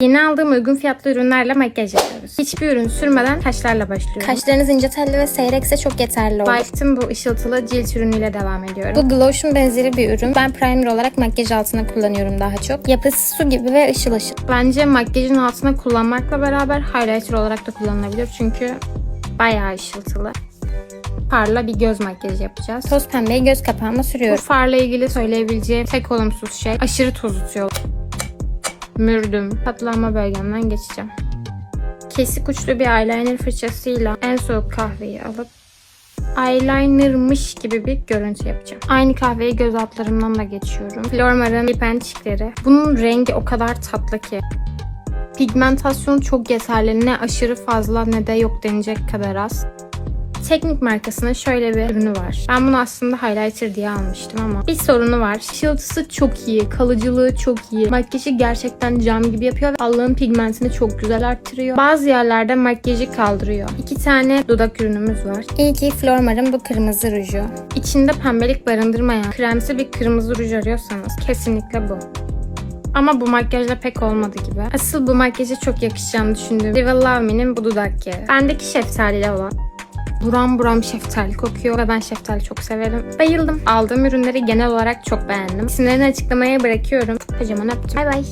Yeni aldığım uygun fiyatlı ürünlerle makyaj yapıyoruz. Hiçbir ürün sürmeden kaşlarla başlıyorum. Kaşlarınız ince telli ve seyrekse çok yeterli olur. Life'ın bu ışıltılı cilt ürünüyle devam ediyorum. Bu Glotion benzeri bir ürün. Ben primer olarak makyaj altına kullanıyorum daha çok. Yapısı su gibi ve ışıl ışıl. Bence makyajın altına kullanmakla beraber highlighter olarak da kullanılabilir. Çünkü bayağı ışıltılı. Farla bir göz makyajı yapacağız. Toz pembeyi göz kapağıma Bu sürüyorum. farla ilgili söyleyebileceğim tek olumsuz şey aşırı toz tutuyor. Mürdüm. Katlanma bölgemden geçeceğim. Kesik uçlu bir eyeliner fırçasıyla en soğuk kahveyi alıp eyelinermış gibi bir görüntü yapacağım. Aynı kahveyi göz altlarımdan da geçiyorum. Flormar'ın Lip and. Bunun rengi o kadar tatlı ki. Pigmentasyonu çok yeterli. Ne aşırı fazla ne de yok denecek kadar az. Teknik markasının şöyle bir ürünü var. Ben bunu aslında highlighter diye almıştım ama bir sorunu var. Işıltısı çok iyi, kalıcılığı çok iyi. Makyajı gerçekten cam gibi yapıyor ve allığın pigmentini çok güzel arttırıyor. Bazı yerlerde makyajı kaldırıyor. İki tane dudak ürünümüz var. İlki Flormar'ın bu kırmızı ruju. İçinde pembelik barındırmayan kremsi bir kırmızı ruj arıyorsanız kesinlikle bu. Ama bu makyajla pek olmadı gibi. Asıl bu makyaja çok yakışacağını düşündüğüm Rival Love Me'nin bu dudak yeri. Bendeki şeftalili olan. Buram buram şeftali kokuyor ve ben şeftali çok severim. Bayıldım. Aldığım ürünleri genel olarak çok beğendim. İsimlerini açıklamaya bırakıyorum. Kocaman öptüm. Bay bay.